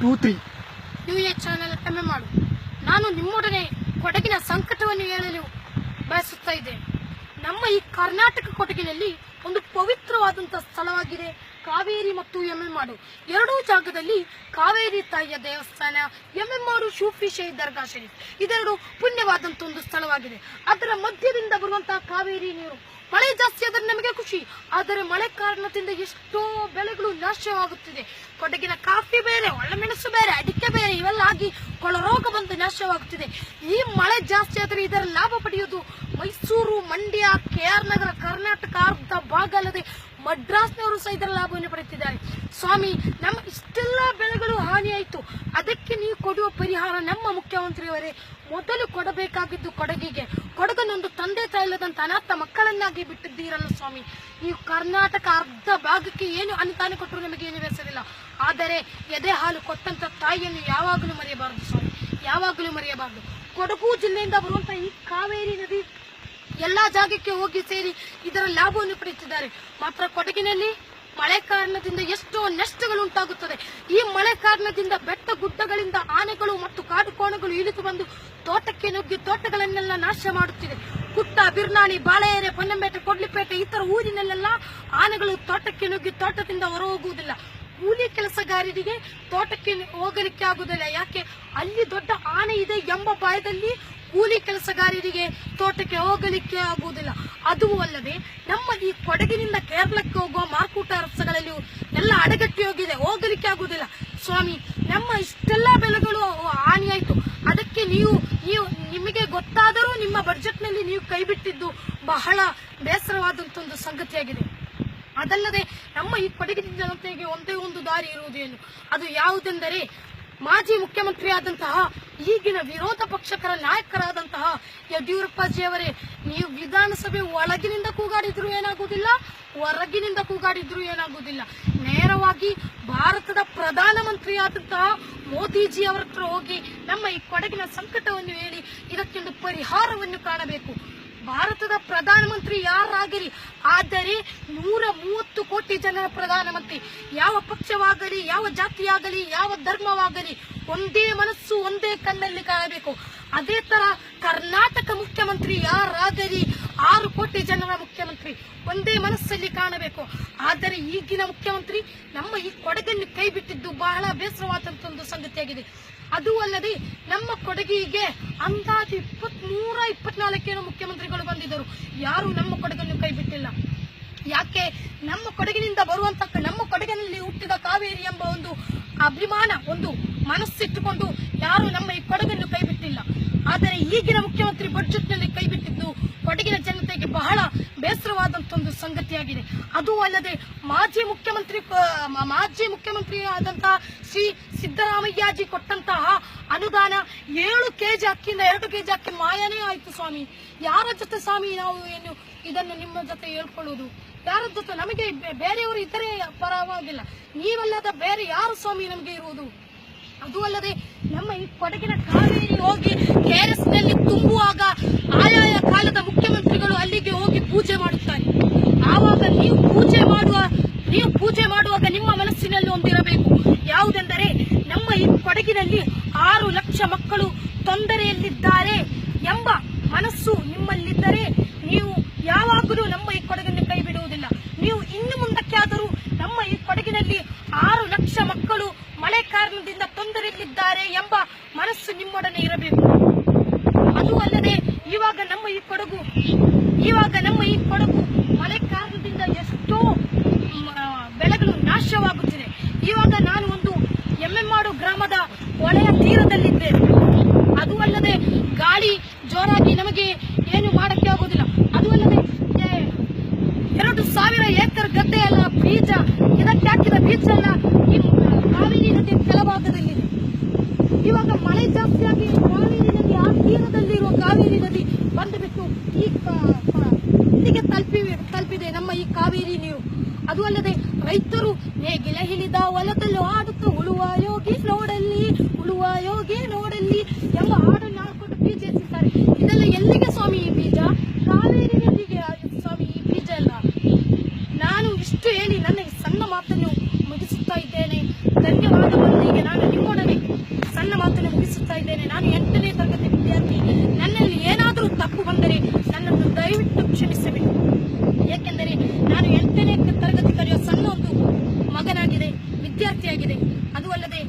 Two three new a channel ಕಮ್ಮಿ ಮಾಡು ನಾನು ನಿಮ್ಮೊಡನೆ ಕೊಡಗಿನ ಸಂಕಟವನ್ನು ಹೇಳಲು ಬಯಸುತ್ತಾ ಇದ್ದೇನೆ. ನಮ್ಮ ಈ ಕರ್ನಾಟಕ ಕೊಡಗಿನಲ್ಲಿ ಒಂದು ಪವಿತ್ರವಾದಂತಹ ಸ್ಥಳವಾಗಿದೆ. ಕಾವೇರಿ ಮತ್ತು ಎಮ್ಮೆಮಾಡು. ಎರಡೂ ಜಾಗದಲ್ಲಿ ಕಾವೇರಿ ತಾಯಿಯ ದೇವಸ್ಥಾನ, ಎಮ್ಮೆಮಾಡು ಶೂಫಿ ಶಹೀದ್ ದರ್ಗಾ ಶರೀಫ್. ಇದೆರಡು ಪುಣ್ಯವಾದಂತ ಒಂದು ಸ್ಥಳವಾಗಿದೆ. ಅದರ ಮಧ್ಯದಿಂದ ಬರುವಂತಹ ಕಾವೇರಿ ನೀರು, ಮಳೆ ಜಾಸ್ತಿ ಆದರೆ ನಮಗೆ ಖುಷಿ. ಆದರೆ ಮಳೆ ಕಾರಣದಿಂದ ಎಷ್ಟೋ ಬೆಳೆಗಳು ನಾಶವಾಗುತ್ತಿದೆ. ಕೊಡಗಿನ ಕಾಫಿ ಬೇರೆ ಒಳ್ಳೆಮೆಣಸು ಬೇರೆ, ಅಡಿಕೆ ಬೇರೆ, ಇವೆಲ್ಲ ಆಗಿ ಕೊಳರೋಗ ಬಂದು ನಾಶವಾಗುತ್ತಿದೆ. ಈ ಮಳೆ ಜಾಸ್ತಿ ಆದರೆ ಇದರ ಲಾಭ ಪಡೆಯುವುದು ಮೈಸೂರು, ಮಂಡ್ಯ, ಕೆ ಆರ್ ನಗರ, ಕರ್ನಾಟಕ ಮಡ್ರಾಸ್ನವರು ಸಹ ಇದರ ಲಾಭವನ್ನು ಪಡೆಯುತ್ತಿದ್ದಾರೆ. ಸ್ವಾಮಿ, ನಮ್ಮ ಇಷ್ಟೆಲ್ಲ ಬೆಳೆಗಳು ಹಾನಿಯಾಯಿತು. ಅದಕ್ಕೆ ನೀವು ಕೊಡುವ ಪರಿಹಾರ ನಮ್ಮ ಮುಖ್ಯಮಂತ್ರಿಯವರೇ. ಮೊದಲು ಕೊಡಬೇಕಾಗಿದ್ದು ಕೊಡಗಿಗೆ. ಕೊಡಗನೊಂದು ತಂದೆ ತಾಯಿಲ್ಲದಂತ ಅನಾಥ ಮಕ್ಕಳನ್ನಾಗಿ ಬಿಟ್ಟಿದ್ದೀರಲ್ಲ ಸ್ವಾಮಿ. ನೀವು ಕರ್ನಾಟಕ ಅರ್ಧ ಭಾಗಕ್ಕೆ ಏನು ಅನುದಾನ ಕೊಟ್ಟರು ನಮಗೆ ಏನು ಬೇಸರಿಲ್ಲ ಆದರೆ ಎದೆ ಹಾಲು ಕೊಟ್ಟಂತ ತಾಯಿಯನ್ನು ಯಾವಾಗಲೂ ಮರೆಯಬಾರದು ಸ್ವಾಮಿ. ಯಾವಾಗಲೂ ಮರೆಯಬಾರದು. ಕೊಡಗು ಜಿಲ್ಲೆಯಿಂದ ಬರುವಂತ ಈ ಕಾವೇರಿ ನದಿ ಎಲ್ಲಾ ಜಾಗಕ್ಕೆ ಹೋಗಿ ಸೇರಿ ಇದರ ಲಾಭವನ್ನು ಪಡೆಯುತ್ತಿದ್ದಾರೆ. ಮಾತ್ರ ಕೊಡಗಿನಲ್ಲಿ ಮಳೆ ಕಾರಣದಿಂದ ಎಷ್ಟೋ ನಷ್ಟಗಳು ಉಂಟಾಗುತ್ತದೆ. ಈ ಮಳೆ ಕಾರಣದಿಂದ ಬೆಟ್ಟ ಗುಡ್ಡಗಳಿಂದ ಆನೆಗಳು ಮತ್ತು ಕಾಡು ಕೋಣಗಳು ಇಳಿದು ಬಂದು ತೋಟಕ್ಕೆ ನುಗ್ಗಿ ತೋಟಗಳನ್ನೆಲ್ಲ ನಾಶ ಮಾಡುತ್ತಿದೆ. ಕುಟ್ಟ ಬಿರ್ನಾಣಿ ಬಾಳೆಯರೆ ಪೊನ್ನಂಪೇಟೆ, ಕೊಡ್ಲಿಪೇಟೆ ಇತರ ಊರಿನಲ್ಲೆಲ್ಲ ಆನೆಗಳು ತೋಟಕ್ಕೆ ನುಗ್ಗಿ ತೋಟದಿಂದ ಹೊರ ಹೋಗುವುದಿಲ್ಲ ಕೂಲಿ ಕೆಲಸಗಾರರಿಗೆ ತೋಟಕ್ಕೆ ಹೋಗಲಿಕ್ಕೆ ಆಗುವುದಿಲ್ಲ. ಯಾಕೆ? ಅಲ್ಲಿ ದೊಡ್ಡ ಆನೆ ಇದೆ ಎಂಬ ಭಯದಲ್ಲಿ ಕೂಲಿ ಕೆಲಸಗಾರರಿಗೆ ತೋಟಕ್ಕೆ ಹೋಗಲಿಕ್ಕೆ ಆಗುವುದಿಲ್ಲ. ಅದು ಅಲ್ಲದೆ ನಮ್ಮ ಈ ಕೊಡಗಿನಿಂದ ಕೇರಳಕ್ಕೆ ಹೋಗುವ ಮಾರ್ಕೂಟ ರಸ್ತೆಗಳಲ್ಲಿ ಎಲ್ಲ ಅಡಗಟ್ಟಿ ಹೋಗಿದೆ. ಹೋಗಲಿಕ್ಕೆ ಆಗುವುದಿಲ್ಲ. ಸ್ವಾಮಿ, ನಮ್ಮ ಇಷ್ಟೆಲ್ಲ ಬೆಲೆಗಳು ಹಾನಿಯಾಯಿತು. ಅದಕ್ಕೆ ನೀವು ನೀವು, ನಿಮಗೆ ಗೊತ್ತಾದರೂ ನಿಮ್ಮ ಬಜೆಟ್ನಲ್ಲಿ ನೀವು ಕೈಬಿಟ್ಟಿದ್ದು ಬಹಳ ಬೇಸರವಾದಂತ ಒಂದು ಸಂಗತಿಯಾಗಿದೆ. ಅದಲ್ಲದೆ ನಮ್ಮ ಈ ಕೊಡಗಿನ ಜನತೆಗೆ ಒಂದೇ ಒಂದು ದಾರಿ ಇರುವುದೇನು ಅದು ಯಾವುದೆಂದರೆ ಮಾಜಿ ಮುಖ್ಯಮಂತ್ರಿಯಾದಂತಹ ಈಗಿನ ವಿರೋಧ ಪಕ್ಷಕರ ನಾಯಕರಾದಂತಹ ಯಡಿಯೂರಪ್ಪಾಜಿಯವರೇ, ನೀವು ವಿಧಾನಸಭೆ ಒಳಗಿನಿಂದ ಕೂಗಾಡಿದ್ರು ಏನಾಗುವುದಿಲ್ಲ, ಹೊರಗಿನಿಂದ ಕೂಗಾಡಿದ್ರು ಏನಾಗುವುದಿಲ್ಲ. ನೇರವಾಗಿ ಭಾರತದ ಪ್ರಧಾನಮಂತ್ರಿಯಾದಂತಹ ಮೋದಿಜಿ ಅವರ ಹೋಗಿ ನಮ್ಮ ಈ ಕೊಡಗಿನ ಸಂಕಟವನ್ನು ಹೇಳಿ ಇದಕ್ಕೊಂದು ಪರಿಹಾರವನ್ನು ಕಾಣಬೇಕು. ಪ್ರಧಾನಮಂತ್ರಿ ಯಾರಾಗಲಿ, ಆದರೆ ನೂರ ಮೂವತ್ತು ಕೋಟಿ ಜನರ ಪ್ರಧಾನಮಂತ್ರಿ. ಯಾವ ಪಕ್ಷವಾಗಲಿ, ಯಾವ ಜಾತಿಯಾಗಲಿ, ಯಾವ ಧರ್ಮವಾಗಲಿ, ಒಂದೇ ಮನಸ್ಸು, ಒಂದೇ ಕಣ್ಣಲ್ಲಿ ಕಾಣಬೇಕು. ಅದೇ ತರ ಕರ್ನಾಟಕ ಮುಖ್ಯಮಂತ್ರಿ ಯಾರಾಗಲಿ, ಆರು ಕೋಟಿ ಜನರ ಮುಖ್ಯಮಂತ್ರಿ ಒಂದೇ ಮನಸ್ಸಲ್ಲಿ ಕಾಣಬೇಕು. ಆದರೆ ಈಗಿನ ಮುಖ್ಯಮಂತ್ರಿ ನಮ್ಮ ಈ ಕೊಡಗನ್ನು ಕೈ ಬಿಟ್ಟಿದ್ದು ಬಹಳ ಬೇಸರವಾದಂತ ಒಂದು ಸಂಗತಿಯಾಗಿದೆ. ಅದು ಅಲ್ಲದೆ ನಮ್ಮ ಕೊಡಗಿಗೆ ಅಂದಾಜು ಇಪ್ಪತ್ಮೂರ ಇಪ್ಪತ್ನಾಲ್ಕೇನೋ ಮುಖ್ಯಮಂತ್ರಿಗಳು ಬಂದಿದ್ದರು. ಯಾರು ನಮ್ಮ ಕೊಡಗನ್ನು ಕೈ ಬಿಟ್ಟಿಲ್ಲ. ಯಾಕೆ? ನಮ್ಮ ಕೊಡಗಿನಿಂದ ಬರುವಂತ ನಮ್ಮ ಕೊಡಗಿನಲ್ಲಿ ಹುಟ್ಟಿದ ಕಾವೇರಿ ಎಂಬ ಒಂದು ಅಭಿಮಾನ, ಒಂದು ಮನಸ್ಸಿಟ್ಟುಕೊಂಡು ಯಾರು ನಮ್ಮ ಈ ಕೊಡಗನ್ನು ಕೈ ಬಿಟ್ಟಿಲ್ಲ. ಆದರೆ ಈಗಿನ ಮುಖ್ಯಮಂತ್ರಿ ಬಡ್ಜೆಟ್ನಲ್ಲಿ ಕೈ ಬಿಟ್ಟಿದ್ದು ಕೊಡಗಿನ ಜನತೆಗೆ ಬಹಳ ಬೇಸರವಾದಂತ ಒಂದು ಸಂಗತಿಯಾಗಿದೆ. ಅದು ಅಲ್ಲದೆ ಮಾಜಿ ಮುಖ್ಯಮಂತ್ರಿ ಮಾಜಿ ಮುಖ್ಯಮಂತ್ರಿ ಆದಂತಹ ಶ್ರೀ ಸಿದ್ದರಾಮಯ್ಯಜಿ ಕೊಟ್ಟಂತಹ ಅನುದಾನ ಏಳು ಕೆ ಜಿ ಅಕ್ಕಿಯಿಂದ ಎರಡು ಕೆ ಜಿ ಅಕ್ಕಿ ಮಾಯನೇ ಆಯ್ತು ಸ್ವಾಮಿ. ಯಾರ ಜೊತೆ ಸ್ವಾಮಿ ನಾವು ಏನು ಇದನ್ನು ನಿಮ್ಮ ಜೊತೆ ಹೇಳ್ಕೊಳ್ಳೋದು? ಯಾರ ಜೊತೆ? ನಮಗೆ ಬೇರೆಯವರು ಇದ್ದರೆ ಪರವಾಗಿಲ್ಲ. ನೀವಲ್ಲದ ಬೇರೆ ಯಾರು ಸ್ವಾಮಿ ನಮಗೆ ಇರುವುದು? ಅದು ಅಲ್ಲದೆ ನಮ್ಮ ಈ ಕೊಡಗಿನ ಕಾವೇರಿ ಹೋಗಿ ಕೊಡಗಿನಲ್ಲಿ ಆರು ಲಕ್ಷ ಮಕ್ಕಳು ತೊಂದರೆಯಲ್ಲಿದ್ದಾರೆ ಎಂಬ ಮನಸ್ಸು ನಿಮ್ಮಲ್ಲಿದ್ದರೆ ನೀವು ಯಾವಾಗಲೂ ನಮ್ಮ ಈ ಕೊಡಗನ್ನು ಕೈ ಬಿಡುವುದಿಲ್ಲ. ನೀವು ಇನ್ನು ಮುಂದಕ್ಕೆ ಆದರೂ ನಮ್ಮ ಈ ಕೊಡಗಿನಲ್ಲಿ ಆರು ಲಕ್ಷ ಮಕ್ಕಳು ಮಳೆ ಕಾರಣದಿಂದ ತೊಂದರೆಯಲ್ಲಿದ್ದಾರೆ ಎಂಬ ಮನಸ್ಸು ನಿಮ್ಮೊಡನೆ ಇರಬೇಕು. ಅದು ಅಲ್ಲದೆ ಇವಾಗ ನಮ್ಮ ಈ ಕೊಡಗು, ಇವಾಗ ನಮ್ಮ ಈ ಕೊಡಗು ಮಳೆ ಕಾರಣದಿಂದ ಎಷ್ಟೋ ಮ, ಬೆಳೆಗಳು ನಾಶವಾಗುತ್ತಿದೆ ಇವಾಗ ನಾನು ಒಂದು ಎಮ್ಮೆಮಾಡು ಗ್ರಾಮದ ಹೊಳೆಯ ತೀರದಲ್ಲಿದ್ದೇವೆ. ಅದು ಅಲ್ಲದೆ ಗಾಳಿ ಜೋರಾಗಿ ನಮಗೆ ಏನು ಮಾಡಕ್ಕೆ ಆಗೋದಿಲ್ಲ ಅದು ಅಲ್ಲದೆ ಎರಡು ಸಾವಿರ ಏಕರ್ ಗದ್ದೆ ಎಲ್ಲ ಬೀಜ, ಇದಕ್ಕೆ ಹಾಕಿದ ಬೀಜ ಎಲ್ಲ ಕಾವೇರಿ ನದಿ ಕೆಳಭಾಗದಲ್ಲಿದೆ ಇವಾಗ ಮಳೆ ಜಾಸ್ತಿಯಾಗಿ ಕಾವೇರಿ ನದಿ ಆ ತೀರದಲ್ಲಿರುವ ಕಾವೇರಿ ನದಿ ಬಂದುಬಿಟ್ಟು ಈ ಇಲ್ಲಿಗೆ ತಲುಪಿ, ತಲುಪಿದೆ ನಮ್ಮ ಈ ಕಾವೇರಿ ನೀರು ಅದು ಅಲ್ಲದೆ ರೈತರು ನೇಗಿಲ ಹಿಡಿದ ಹೊಲದಲ್ಲೂ ಆಡುತ್ತ ಉಳುವ ಹೇಳಿ ನನಗೆ ಸಣ್ಣ ಮಾತನ್ನು ಮುಗಿಸುತ್ತಾ ಇದ್ದೇನೆ. ಧನ್ಯವಾದವನ್ನು ಈಗ ನಾನು ನಿಮ್ಮೊಡನೆ ಸಣ್ಣ ಮಾತನ್ನು ಮುಗಿಸುತ್ತಾ ಇದ್ದೇನೆ. ನಾನು ಎಂಟನೇ ತರಗತಿ ವಿದ್ಯಾರ್ಥಿ ನನ್ನಲ್ಲಿ ಏನಾದರೂ ತಪ್ಪು ಬಂದರೆ ನನ್ನನ್ನು ದಯವಿಟ್ಟು ಕ್ಷಮಿಸಬೇಕು ಏಕೆಂದರೆ ನಾನು ಎಂಟನೇ ತರಗತಿ ಕಲಿಯೋ ಸಣ್ಣ ಒಂದು ಮಗನಾಗಿದೆ, ವಿದ್ಯಾರ್ಥಿಯಾಗಿದೆ. ಅದು ಅಲ್ಲದೆ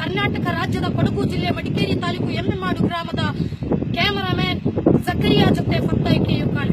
ಕರ್ನಾಟಕ ರಾಜ್ಯದ ಕೊಡಗು ಜಿಲ್ಲೆ ಮಡಿಕೇರಿ ತಾಲೂಕು ಎಮ್ಮೆಮಾಡು ಗ್ರಾಮದ ಕ್ಯಾಮರಾಮ್ಯಾನ್ ಸಕ್ರಿಯ ಜೊತೆ ಪತ್ತಾಯ್ಕೆಯು ಕಾಣ